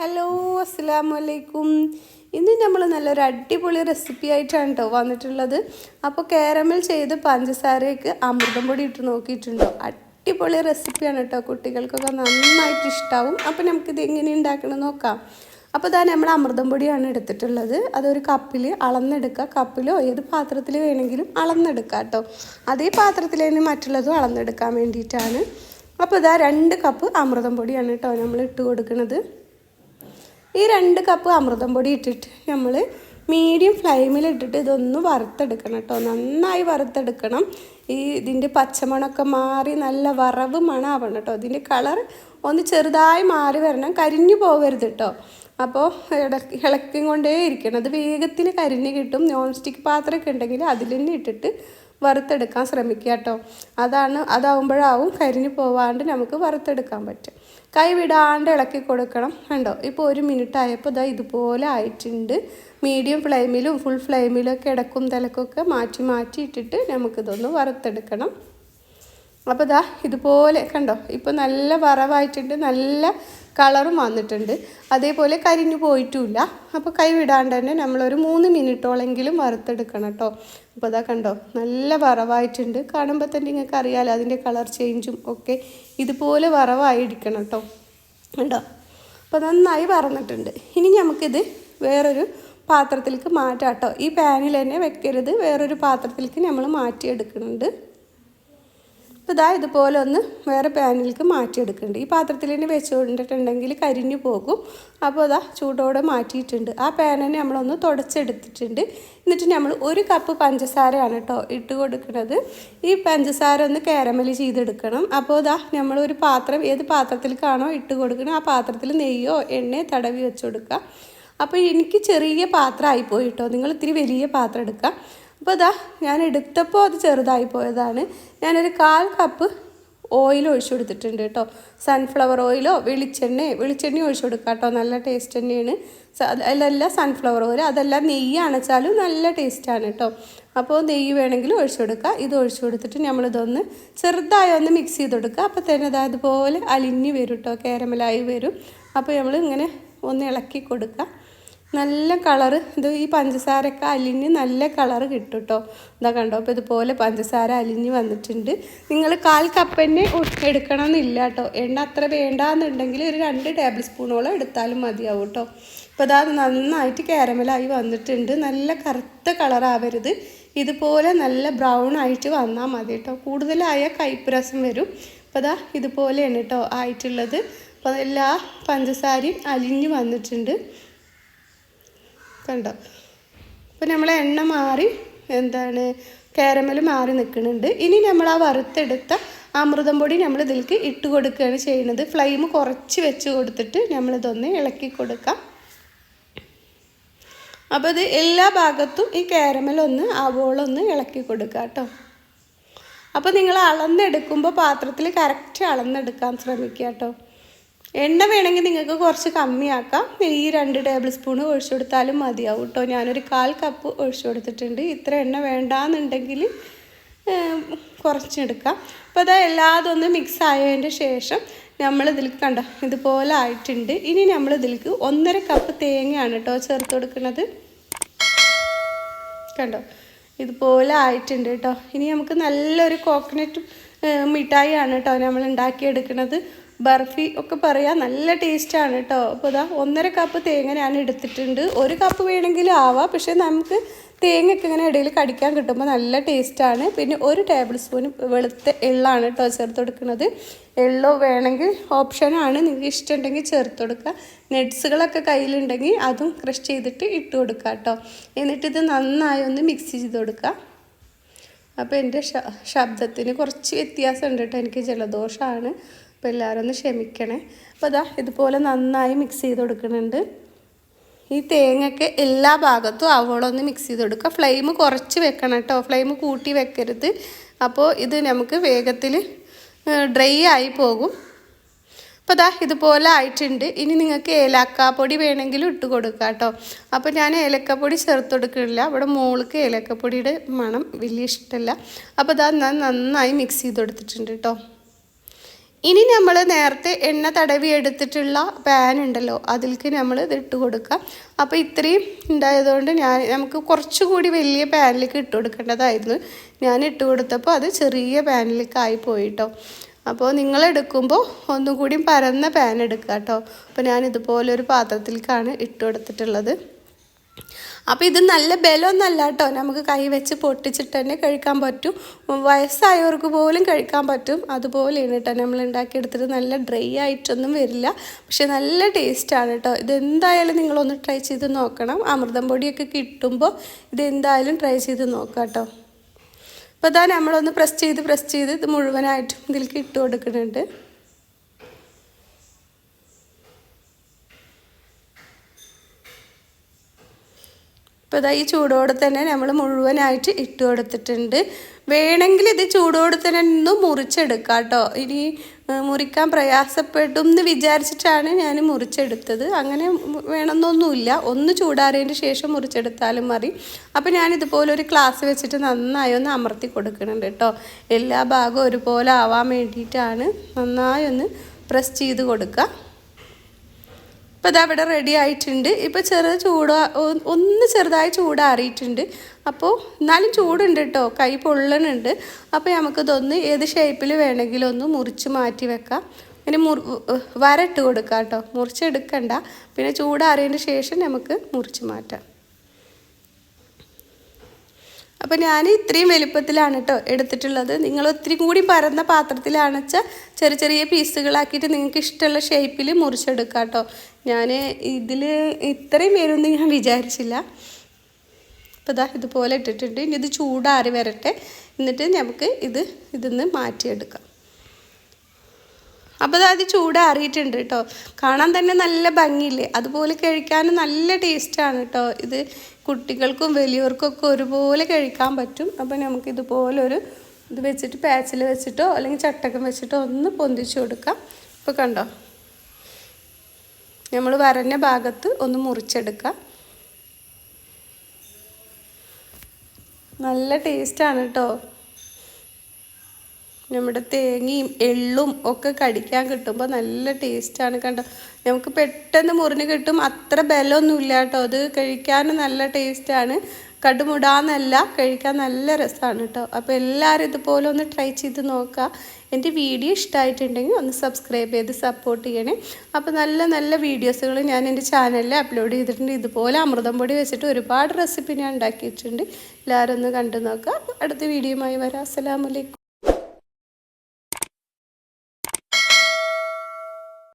Hello അസ്സാം വലൈക്കും ഇന്ന് നമ്മൾ നല്ലൊരു അടിപൊളി റെസിപ്പി ആയിട്ടാണ് കേട്ടോ വന്നിട്ടുള്ളത്. അപ്പോൾ കാരമൽ ചെയ്ത് പഞ്ചസാരയ്ക്ക് അമൃതം പൊടി ഇട്ട് നോക്കിയിട്ടുണ്ടോ. അടിപൊളി റെസിപ്പിയാണ് കേട്ടോ കുട്ടികൾക്കൊക്കെ നന്നായിട്ട് ഇഷ്ടാവും. അപ്പോൾ നമുക്കിത് എങ്ങനെ ഉണ്ടാക്കണം നോക്കാം. അപ്പോൾ ഇതാ നമ്മൾ അമൃതം പൊടിയാണ് എടുത്തിട്ടുള്ളത്. അതൊരു കപ്പിൽ അളന്നെടുക്കുക. കപ്പിലോ ഏത് പാത്രത്തിൽ വേണമെങ്കിലും അളന്നെടുക്കുക കേട്ടോ അതേ പാത്രത്തിൽ തന്നെ മറ്റുള്ളതും അളന്നെടുക്കാൻ വേണ്ടിയിട്ടാണ്. അപ്പോൾ ഇതാ രണ്ട് കപ്പ് അമൃതം പൊടിയാണ് കേട്ടോ നമ്മൾ ഇട്ട് കൊടുക്കുന്നത് ഈ രണ്ട് കപ്പ് അമൃതം പൊടി ഇട്ടിട്ട് നമ്മൾ മീഡിയം ഫ്ലെയിമിലിട്ടിട്ട് ഇതൊന്ന് വറുത്തെടുക്കണം കേട്ടോ നന്നായി വറുത്തെടുക്കണം. ഈ ഇതിന്റെ പച്ചമണമൊക്കെ മാറി നല്ല വറവ് മണമാവണം കേട്ടോ ഇതിന്റെ കളർ ഒന്ന് ചെറുതായി മാറി വരണം. കരിഞ്ഞു പോകരുത് കേട്ടോ അപ്പോൾ ഇടയ്ക്ക് ഇളക്കി കൊണ്ടേ ഇരിക്കണം. അത് വേഗത്തിൽ കരിഞ്ഞ് കിട്ടും. നോൺ സ്റ്റിക്ക് പാത്രമൊക്കെ ഉണ്ടെങ്കിൽ അതിൽ തന്നെ ഇട്ടിട്ട് വറുത്തെടുക്കാൻ ശ്രമിക്കുക കേട്ടോ അതാണ് അതാവുമ്പോഴാവും കരിഞ്ഞു പോവാണ്ട് നമുക്ക് വറുത്തെടുക്കാൻ പറ്റും കൈ വിടാണ്ട് ഇളക്കി കൊടുക്കണം. കണ്ടോ? ഇപ്പോൾ ഒരു മിനിറ്റ് ആയപ്പോൾ ഇതാ ഇതുപോലെ ആയിട്ടുണ്ട്. മീഡിയം ഫ്ലെയിമിലും ഫുൾ ഫ്ലെയിമിലും ഒക്കെ ഇടക്കും തിലക്കൊക്കെ മാറ്റി മാറ്റി ഇട്ടിട്ട് നമുക്കിതൊന്ന് വറുത്തെടുക്കണം. അപ്പോൾ ഇതാ ഇതുപോലെ കണ്ടോ? ഇപ്പോൾ നല്ല വറവായിട്ടുണ്ട്. നല്ല കളറും വന്നിട്ടുണ്ട്. അതേപോലെ കരിഞ്ഞു പോയിട്ടുമില്ല അപ്പോൾ കൈ വിടാണ്ട് തന്നെ നമ്മളൊരു മൂന്ന് മിനിറ്റോളെങ്കിലും വറുത്തെടുക്കണം കേട്ടോ അപ്പോൾ അതാ കണ്ടോ നല്ല വറവായിട്ടുണ്ട്. കാണുമ്പോൾ തന്നെ നിങ്ങൾക്ക് അറിയാലോ അതിന്റെ കളർ ചേഞ്ചും ഒക്കെ ഇതുപോലെ വറവായിരിക്കണം കേട്ടോ കണ്ടോ? അപ്പോൾ നന്നായി വറന്നിട്ടുണ്ട്. ഇനി നമുക്കിത് വേറൊരു പാത്രത്തിലേക്ക് മാറ്റാം കേട്ടോ ഈ പാനിൽ തന്നെ വെക്കരുത്. വേറൊരു പാത്രത്തിലേക്ക് നമ്മൾ മാറ്റിയെടുക്കുന്നുണ്ട്. അപ്പോൾ ഇതാ ഇതുപോലെ ഒന്ന് വേറെ പാനിലേക്ക് മാറ്റിയെടുക്കുന്നുണ്ട്. ഈ പാത്രത്തിൽ തന്നെ വെച്ചുകൊണ്ടിട്ടുണ്ടെങ്കിൽ കരിഞ്ഞു പോകും. അപ്പോൾ ഇതാ ചൂടോടെ മാറ്റിയിട്ടുണ്ട്. ആ പാനെ നമ്മളൊന്ന് തുടച്ചെടുത്തിട്ടുണ്ട്. എന്നിട്ട് നമ്മൾ ഒരു കപ്പ് പഞ്ചസാരയാണ് കേട്ടോ ഇട്ട് കൊടുക്കുന്നത്. ഈ പഞ്ചസാര ഒന്ന് കാരമൽ ചെയ്തെടുക്കണം. അപ്പോൾ ഇതാ നമ്മൾ ഒരു പാത്രം ഏത് പാത്രത്തിലേക്കാണോ ഇട്ട് കൊടുക്കണം ആ പാത്രത്തിൽ നെയ്യോ എണ്ണയോ തടവി വെച്ചു കൊടുക്കുക. അപ്പോൾ എനിക്ക് ചെറിയ പാത്രമായി പോയിട്ടോ നിങ്ങൾ ഇത്തിരി വലിയ പാത്രം എടുക്കുക. അപ്പോൾ ഇതാ ഞാൻ എടുത്തപ്പോൾ അത് ചെറുതായി പോയതാണ്. ഞാനൊരു കാൽ കപ്പ് ഓയിൽ ഒഴിച്ചു കൊടുത്തിട്ടുണ്ട് കേട്ടോ. സൺഫ്ലവർ ഓയിലോ വെളിച്ചെണ്ണയോ വെളിച്ചെണ്ണ ഒഴിച്ചു കൊടുക്കുക കേട്ടോ. നല്ല ടേസ്റ്റ് തന്നെയാണ്. അതല്ല സൺഫ്ലവർ ഓയിൽ അതെല്ലാം നെയ്യാണെച്ചാലും നല്ല ടേസ്റ്റാണ് കേട്ടോ. അപ്പോൾ നെയ്യ് വേണമെങ്കിൽ ഒഴിച്ചു കൊടുക്കുക ഇത് ഒഴിച്ചു കൊടുത്തിട്ട് നമ്മളിതൊന്ന് ചെറുതായി ഒന്ന് മിക്സ് ചെയ്ത് കൊടുക്കുക അപ്പോൾ തന്നെ അത് അതുപോലെ അലിഞ്ഞ് വരും കേട്ടോ കാരമലായി വരും. അപ്പോൾ നമ്മൾ ഇങ്ങനെ ഒന്ന് ഇളക്കി കൊടുക്കുക നല്ല കളറ്. ഇത് ഈ പഞ്ചസാരയൊക്കെ അലിഞ്ഞ് നല്ല കളറ് കിട്ടും കേട്ടോ ഇതാ കണ്ടോ? അപ്പോൾ ഇതുപോലെ പഞ്ചസാര അലിഞ്ഞ് വന്നിട്ടുണ്ട്. നിങ്ങൾ കാൽ കപ്പ് തന്നെ എടുക്കണം എന്നില്ല കേട്ടോ എണ്ണ അത്ര വേണ്ടാന്നുണ്ടെങ്കിൽ ഒരു രണ്ട് ടേബിൾ സ്പൂണോളം എടുത്താലും മതിയാവും കേട്ടോ അപ്പോൾ ഇതാ നന്നായിട്ട് കാരമലായി വന്നിട്ടുണ്ട്. നല്ല കറുത്ത കളറാവരുത് ഇതുപോലെ നല്ല ബ്രൗൺ ആയിട്ട് വന്നാൽ മതി കേട്ടോ കൂടുതലായ കയ്പ്പ് രസം വരും. അപ്പോൾ ഇതാ ഇതുപോലെയാണ് കേട്ടോ ആയിട്ടുള്ളത്. അപ്പോൾ എല്ലാ പഞ്ചസാരയും അലിഞ്ഞ് വന്നിട്ടുണ്ട്. കണ്ടോ? അപ്പോൾ നമ്മളെ എണ്ണ മാറി എന്താണ് കാരമൽ മാറി നിൽക്കുന്നുണ്ട്. ഇനി നമ്മൾ ആ വറുത്തെടുത്ത അമൃതം പൊടി നമ്മൾ ഇതിലേക്ക് ഇട്ട് കൊടുക്കുകയാണ് ചെയ്യുന്നത്. ഫ്ലെയിം കുറച്ച് വെച്ച് കൊടുത്തിട്ട് നമ്മളിതൊന്ന് ഇളക്കി കൊടുക്കാം. അപ്പോൾ ഇത് എല്ലാ ഭാഗത്തും ഈ കാരമൽ ഒന്ന് ആവോളൊന്ന് ഇളക്കി കൊടുക്കുക കേട്ടോ. അപ്പോൾ നിങ്ങൾ അളന്നെടുക്കുമ്പോൾ പാത്രത്തിൽ കറക്റ്റ് അളന്നെടുക്കാൻ ശ്രമിക്കുക കേട്ടോ. എണ്ണ വേണമെങ്കിൽ നിങ്ങൾക്ക് കുറച്ച് കമ്മിയാക്കാം. നെയ്യ് രണ്ട് ടേബിൾ സ്പൂൺ ഒഴിച്ചു കൊടുത്താലും മതിയാവും കേട്ടോ. ഞാനൊരു കാൽ കപ്പ് ഒഴിച്ചു കൊടുത്തിട്ടുണ്ട്. ഇത്ര എണ്ണ വേണ്ടാന്നുണ്ടെങ്കിൽ കുറച്ചെടുക്കാം. അപ്പോൾ അതാ എല്ലാതും ഒന്ന് മിക്സ് ആയതിന്റെ ശേഷം നമ്മൾ ഇതിലേക്ക് കണ്ട ഇതുപോലെ ആയിട്ടുണ്ട്. ഇനി നമ്മൾ ഇതിലേക്ക് ഒന്നര കപ്പ് തേങ്ങയാണ് കേട്ടോ ചേർത്ത് കൊടുക്കുന്നത്. കണ്ടോ ഇതുപോലെ ആയിട്ടുണ്ട് കേട്ടോ. ഇനി നമുക്ക് നല്ലൊരു കോക്കനട്ട് മിഠായിയാണ് കേട്ടോ നമ്മൾ ഉണ്ടാക്കിയെടുക്കുന്നത്. ബർഫി ഒക്കെ പറയാം നല്ല ടേസ്റ്റാണ് കേട്ടോ അപ്പോൾ ഇതാ ഒന്നര കപ്പ് തേങ്ങ ഞാൻ എടുത്തിട്ടുണ്ട്. ഒരു കപ്പ് വേണമെങ്കിലും ആവാം. പക്ഷേ നമുക്ക് തേങ്ങയൊക്കെ ഇങ്ങനെ ഇടയിൽ കടിക്കാൻ കിട്ടുമ്പോൾ നല്ല ടേസ്റ്റാണ് പിന്നെ ഒരു ടേബിൾ സ്പൂൺ വെളുത്ത എള്ളാണ് കേട്ടോ ചേർത്ത് കൊടുക്കുന്നത്. എള്ളോ വേണമെങ്കിൽ ഓപ്ഷനാണ് നിങ്ങൾക്ക് ഇഷ്ടമുണ്ടെങ്കിൽ ചേർത്ത് കൊടുക്കുക. നട്ട്സുകളൊക്കെ കയ്യിലുണ്ടെങ്കിൽ അതും ക്രഷ് ചെയ്തിട്ട് ഇട്ട് കൊടുക്കുക കേട്ടോ എന്നിട്ട് ഇത് നന്നായി ഒന്ന് മിക്സ് ചെയ്ത് കൊടുക്കുക. അപ്പോൾ എന്റെ ശബ്ദത്തിന് കുറച്ച് വ്യത്യാസമുണ്ട് കേട്ടോ എനിക്ക് ജലദോഷമാണ്. അപ്പോൾ എല്ലാവരും ഒന്ന് ക്ഷമിക്കണേ. അപ്പോൾ അതാ ഇതുപോലെ നന്നായി മിക്സ് ചെയ്ത് കൊടുക്കുന്നുണ്ട്. ഈ തേങ്ങയ്ക്ക് എല്ലാ ഭാഗത്തും അവളൊന്ന് മിക്സ് ചെയ്ത് കൊടുക്കുക. ഫ്ലെയിം കുറച്ച് വെക്കണം കേട്ടോ. ഫ്ലെയിം കൂട്ടി വെക്കരുത്. അപ്പോൾ ഇത് നമുക്ക് വേഗത്തിൽ ഡ്രൈ ആയി പോകും. അപ്പോൾ ദാ ഇതുപോലെ ആയിട്ടുണ്ട്. ഇനി നിങ്ങൾക്ക് ഏലക്കാപ്പൊടി വേണമെങ്കിലും ഇട്ട് കൊടുക്കുക കേട്ടോ. അപ്പോൾ ഞാൻ ഏലക്കപ്പൊടി ചേർത്ത് കൊടുക്കുന്നില്ല. അവിടെ മോൾക്ക് ഏലക്കപ്പൊടിയുടെ മണം വലിയ ഇഷ്ടമല്ല. അപ്പോൾ ദാ ഞാൻ നന്നായി മിക്സ് ചെയ്ത് കൊടുത്തിട്ടുണ്ട് കേട്ടോ. ഇനി നമ്മൾ നേരത്തെ എണ്ണ തടവി എടുത്തിട്ടുള്ള പാൻ ഉണ്ടല്ലോ അതിലേക്ക് നമ്മൾ ഇത് ഇട്ട് കൊടുക്കാം അപ്പോൾ ഇത്രയും ഉണ്ടായതുകൊണ്ട് ഞാൻ നമുക്ക് കുറച്ചുകൂടി വലിയ പാനിലേക്ക് ഇട്ട് കൊടുക്കേണ്ടതായിരുന്നു. ഞാൻ ഇട്ട് കൊടുത്തപ്പോൾ അത് ചെറിയ പാനിലേക്ക് ആയി പോയിട്ടോ. അപ്പോൾ നിങ്ങൾ എടുക്കുമ്പോൾ ഒന്നും കൂടി പരന്ന പാൻ എടുക്കുക കേട്ടോ. അപ്പോൾ ഞാൻ ഇതുപോലൊരു പാത്രത്തിലേക്കാണ് ഇട്ട് കൊടുത്തിട്ടുള്ളത്. അപ്പോൾ ഇത് നല്ല ബലമൊന്നല്ല കേട്ടോ. നമുക്ക് കൈ വെച്ച് പൊട്ടിച്ചിട്ട് തന്നെ കഴിക്കാൻ പറ്റും. വയസ്സായവർക്ക് പോലും കഴിക്കാൻ പറ്റും. അതുപോലെയാണ് കേട്ടോ. നമ്മൾ ഉണ്ടാക്കിയെടുത്തിട്ട് നല്ല ഡ്രൈ ആയിട്ടൊന്നും വരില്ല. പക്ഷെ നല്ല ടേസ്റ്റാണ് കേട്ടോ. ഇത് എന്തായാലും നിങ്ങളൊന്ന് ട്രൈ ചെയ്ത് നോക്കണം. അമൃതം പൊടിയൊക്കെ കിട്ടുമ്പോൾ ഇത് എന്തായാലും ട്രൈ ചെയ്ത് നോക്കാം കേട്ടോ. അപ്പോൾ അതാ നമ്മളൊന്ന് പ്രസ് ചെയ്ത് പ്രസ് ചെയ്ത് ഇത് മുഴുവനായിട്ടും ഇതിലേക്ക് ഇട്ട് കൊടുക്കുന്നുണ്ട്. ഇപ്പോൾ ഇതാ ഈ ചൂടോടെ തന്നെ നമ്മൾ മുഴുവനായിട്ട് ഇട്ട് കൊടുത്തിട്ടുണ്ട്. വേണമെങ്കിൽ ഇത് ചൂടോടെ തന്നെ ഒന്ന് മുറിച്ചെടുക്കാം കേട്ടോ. ഇനി മുറിക്കാൻ പ്രയാസപ്പെടും എന്ന് വിചാരിച്ചിട്ടാണ് ഞാൻ മുറിച്ചെടുത്തത്. അങ്ങനെ വേണമെന്നൊന്നുമില്ല. ഒന്ന് ചൂടാറിയതിന് ശേഷം മുറിച്ചെടുത്താലും മതി. അപ്പോൾ ഞാൻ ഇതുപോലെ ഒരു ഗ്ലാസ് വെച്ചിട്ട് നന്നായി ഒന്ന് അമർത്തി കൊടുക്കുന്നുണ്ട് കേട്ടോ. എല്ലാ ഭാഗവും ഒരുപോലെ ആവാൻ വേണ്ടിയിട്ടാണ് നന്നായി ഒന്ന് പ്രസ് ചെയ്ത് കൊടുക്കുക. ഇപ്പോൾ ഇതാ ഇവിടെ റെഡി ആയിട്ടുണ്ട്. ഇപ്പോൾ ചെറു ചൂട് ഒന്ന് ചെറുതായി ചൂടാറിയിട്ടുണ്ട്. അപ്പോൾ എന്നാലും ചൂടുണ്ട് കേട്ടോ കൈ പൊള്ളണുണ്ട്. അപ്പോൾ നമുക്കിതൊന്ന് ഏത് ഷേപ്പിൽ വേണമെങ്കിലും ഒന്ന് മുറിച്ച് മാറ്റി വെക്കാം. പിന്നെ മുറി വരട്ട് കൊടുക്കാം കേട്ടോ മുറിച്ചെടുക്കണ്ട പിന്നെ ചൂടാറിയതിന് ശേഷം നമുക്ക് മുറിച്ച് മാറ്റാം. അപ്പോൾ ഞാൻ ഇത്രയും വലുപ്പത്തിലാണ് കേട്ടോ എടുത്തിട്ടുള്ളത്. നിങ്ങൾ ഒത്തിരി കൂടി പരന്ന പാത്രത്തിലാണെച്ച ചെറിയ ചെറിയ പീസുകളാക്കിയിട്ട് നിങ്ങൾക്ക് ഇഷ്ടമുള്ള ഷേപ്പിൽ മുറിച്ചെടുക്കാം കേട്ടോ ഞാൻ ഇതിൽ ഇത്രയും വരുമെന്ന് ഞാൻ വിചാരിച്ചില്ല. അപ്പോൾ ഇതാ ഇതുപോലെ ഇട്ടിട്ടുണ്ട്. ഇനി ഇത് ചൂടാറി വരട്ടെ. എന്നിട്ട് നമുക്ക് ഇത് ഇതിന്ന് മാറ്റിയെടുക്കാം. അപ്പോൾ അത് ചൂടാറിയിട്ടുണ്ട് കേട്ടോ കാണാൻ തന്നെ നല്ല ഭംഗിയില്ലേ? അതുപോലെ കഴിക്കാൻ നല്ല ടേസ്റ്റാണ് കേട്ടോ ഇത് കുട്ടികൾക്കും വലിയവർക്കൊക്കെ ഒരുപോലെ കഴിക്കാൻ പറ്റും. അപ്പോൾ നമുക്ക് ഇതുപോലൊരു ഇത് വെച്ചിട്ട് പാച്ചിൽ വെച്ചിട്ടോ അല്ലെങ്കിൽ ചട്ടക്കം വെച്ചിട്ടോ ഒന്ന് പൊന്തിച്ച് കൊടുക്കാം. ഇപ്പോൾ കണ്ടോ? നമ്മൾ വരഞ്ഞ ഭാഗത്ത് ഒന്ന് മുറിച്ചെടുക്കാം. നല്ല ടേസ്റ്റാണ് കേട്ടോ നമ്മുടെ തേങ്ങയും എള്ളും ഒക്കെ കടിക്കാൻ കിട്ടുമ്പോൾ നല്ല ടേസ്റ്റാണ് കണ്ടോ? നമുക്ക് പെട്ടെന്ന് മുറിഞ്ഞ് കിട്ടും. അത്ര ബലമൊന്നുമില്ല കേട്ടോ. അത് കഴിക്കാൻ നല്ല ടേസ്റ്റാണ് കടുമുടാന്നല്ല കഴിക്കാൻ നല്ല രസമാണ് കേട്ടോ. അപ്പോൾ എല്ലാവരും ഇതുപോലെ ഒന്ന് ട്രൈ ചെയ്ത് നോക്കുക എന്റെ വീഡിയോ ഇഷ്ടമായിട്ടുണ്ടെങ്കിൽ ഒന്ന് സബ്സ്ക്രൈബ് ചെയ്ത് സപ്പോർട്ട് ചെയ്യണേ. അപ്പോൾ നല്ല നല്ല വീഡിയോസുകൾ ഞാൻ എന്റെ ചാനലിൽ അപ്ലോഡ് ചെയ്തിട്ടുണ്ട്. ഇതുപോലെ അമൃതം പൊടി വെച്ചിട്ട് ഒരുപാട് റെസിപ്പി ഞാൻ ഉണ്ടാക്കിയിട്ടുണ്ട്. എല്ലാവരും ഒന്ന് കണ്ടു നോക്കുക അടുത്ത വീഡിയോയുമായി വരാം. അസ്സലാമലൈക്കും